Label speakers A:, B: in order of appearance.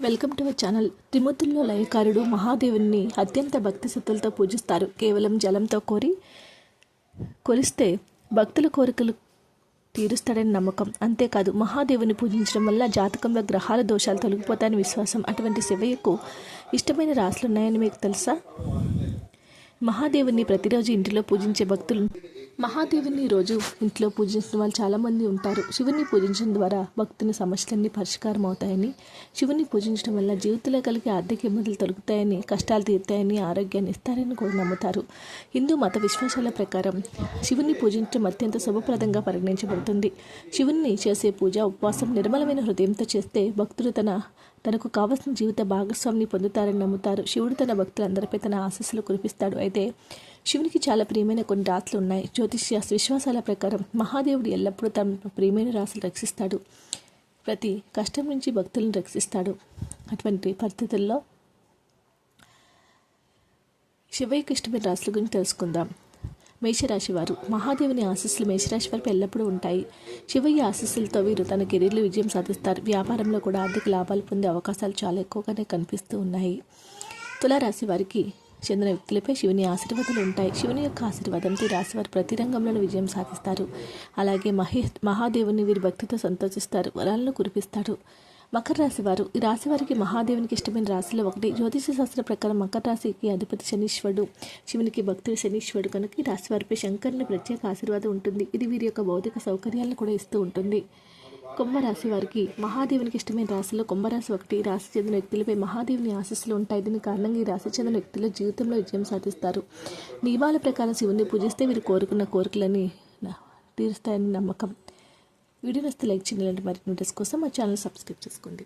A: Welcome to our channel. త్రిమూర్తుల్లో లయకారుడు మహాదేవుని అత్యంత భక్తి శక్తులతో పూజిస్తారు. కేవలం జలంతో కోరి కొలిస్తే భక్తుల కోరికలు తీరుస్తాడని నమ్మకం. అంతేకాదు మహాదేవుని పూజించడం వల్ల జాతకంలో గ్రహాల దోషాలు తొలగిపోతాయని విశ్వాసం. అటువంటి శివయ్యకు ఇష్టమైన రాసులున్నాయని మీకు తెలుసా? మహాదేవుని ప్రతిరోజు ఇంటిలో పూజించే భక్తులు మహాదేవుని రోజు ఇంట్లో పూజించిన వాళ్ళు చాలామంది ఉంటారు. శివుని పూజించడం ద్వారా భక్తుని సమస్యలన్నీ పరిష్కారం అవుతాయని శివుని పూజించడం వల్ల జీవితంలో కలిగే ఆర్థిక ఇబ్బందులు తొలగుతాయని కష్టాలు తీరుతాయని ఆరోగ్యాన్ని ఇస్తారని కూడా నమ్ముతారు. హిందూ మత విశ్వాసాల ప్రకారం శివుని పూజించడం అత్యంత శుభప్రదంగా పరిగణించబడుతుంది. శివుణ్ణి చేసే పూజ ఉపవాసం నిర్మలమైన హృదయంతో చేస్తే భక్తులు తన తనకు కావలసిన జీవిత భాగస్వామిని పొందుతారని నమ్ముతారు. శివుడు తన భక్తులందరిపై తన ఆశస్సులు కురిపిస్తాడు. అయితే శివునికి చాలా ప్రియమైన కొన్ని రాసులు ఉన్నాయి. జ్యోతిష్య విశ్వాసాల ప్రకారం మహాదేవుడు ఎల్లప్పుడూ తన ప్రియమైన రాసులు రక్షిస్తాడు. ప్రతి కష్టం నుంచి భక్తులను రక్షిస్తాడు. అటువంటి పరిస్థితుల్లో శివయ్యకి ఇష్టమైన రాసుల గురించి తెలుసుకుందాం. మేషరాశి వారు మహాదేవుని ఆశీస్సులు మేషరాశి వారికి ఎల్లప్పుడూ ఉంటాయి. శివయ్య ఆశీస్సులతో వీరు తన కెరీర్లో విజయం సాధిస్తారు. వ్యాపారంలో కూడా ఆర్థిక లాభాలు పొందే అవకాశాలు చాలా ఎక్కువగానే కనిపిస్తూ ఉన్నాయి. తులారాశి వారికి చెందిన వ్యక్తులపై శివుని ఆశీర్వాదాలు ఉంటాయి. శివుని యొక్క ఆశీర్వాదంతో రాశి వారు ప్రతి రంగంలోనూ విజయం సాధిస్తారు. అలాగే మహే మహాదేవుని వీరి భక్తితో సంతోషిస్తారు. వరాలను కురిపిస్తాడు మకర రాశి వారు. ఈ రాశి వారికి మహాదేవునికి ఇష్టమైన రాశిలో ఒకటి. జ్యోతిష శాస్త్ర ప్రకారం మకర రాశికి అధిపతి శనీశ్వరుడు. శివునికి భక్తుడు శనీశ్వరుడు. కనుక ఈ రాశి వారిపై శంకరుని ప్రత్యేక ఆశీర్వాదం ఉంటుంది. ఇది వీరి యొక్క భౌతిక సౌకర్యాలను కూడా ఇస్తూ ఉంటుంది. కుంభరాశి వారికి మహాదేవునికి ఇష్టమైన రాశిలో కుంభరాశి ఒకటి. ఈ రాశి చెందిన వ్యక్తులపై మహాదేవుని ఆశస్సులు ఉంటాయి. దీని కారణంగా ఈ రాశి చెందిన వ్యక్తులు జీవితంలో విజయం సాధిస్తారు. నియమాల ప్రకారం శివుని పూజిస్తే వీరు కోరుకున్న కోరికలని తీరుస్తాయని నమ్మకం. వీడియో నస్తే లైక్ చేయాలంటే మరిన్ని వీడియోస్ కోసం మా ఛానల్ సబ్స్క్రైబ్ చేసుకోండి.